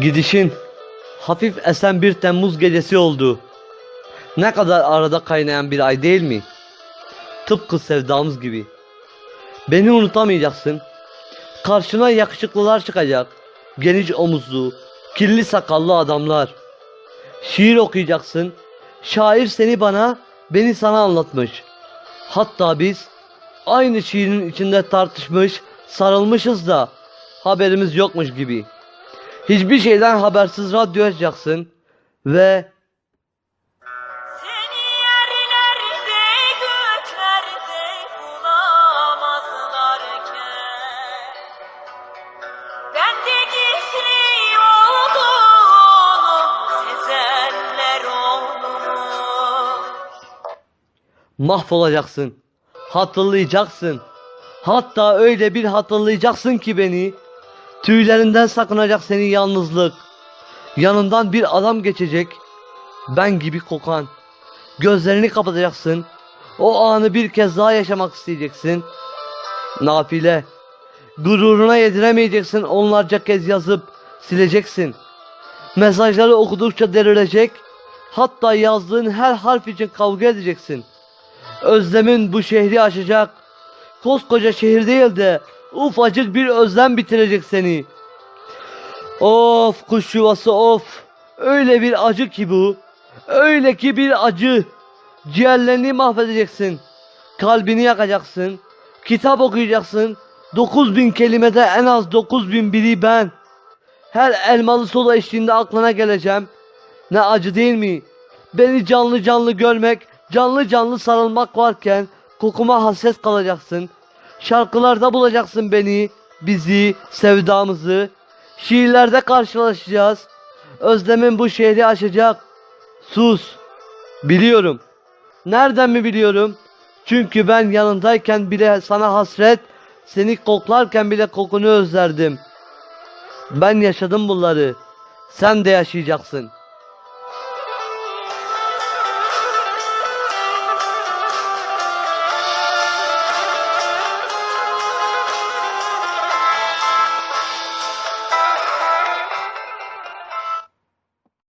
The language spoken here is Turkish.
Gidişin hafif esen bir Temmuz gecesi oldu. Ne kadar arada kaynayan bir ay değil mi? Tıpkı sevdamız gibi. Beni unutamayacaksın. Karşına yakışıklılar çıkacak. Geniş omuzlu, kirli sakallı adamlar. Şiir okuyacaksın. Şair seni bana, beni sana anlatmış. Hatta biz aynı şiirin içinde tartışmış, sarılmışız da haberimiz yokmuş gibi. Hiçbir şeyden habersiz radyo açacaksın ve mahvolacaksın. Hatırlayacaksın. Hatta öyle bir hatırlayacaksın ki beni. Tüylerinden sakınacak seni yalnızlık. Yanından bir adam geçecek. Ben gibi kokan. Gözlerini kapatacaksın. O anı bir kez daha yaşamak isteyeceksin. Nafile. Gururuna yediremeyeceksin onlarca kez yazıp sileceksin. Mesajları okudukça derilecek. Hatta yazdığın her harf için kavga edeceksin. Özlemin bu şehri aşacak. Koskoca şehir değil de ufacık bir özlem bitirecek seni. Of kuş yuvası of. Öyle bir acı ki bu. Öyle ki bir acı. Ciğerlerini mahvedeceksin. Kalbini yakacaksın. Kitap okuyacaksın. 9000 kelimede en az 9000 biri ben. Her elmalı soda içtiğinde aklına geleceğim. Ne acı değil mi? Beni canlı canlı görmek, canlı canlı sarılmak varken kokuma hasret kalacaksın. Şarkılarda bulacaksın beni, bizi, sevdamızı. Şiirlerde karşılaşacağız. Özlemin bu şehri aşacak. Sus. Biliyorum. Nereden mi biliyorum? Çünkü ben yanındayken bile sana hasret, seni koklarken bile kokunu özlerdim. Ben yaşadım bunları. Sen de yaşayacaksın.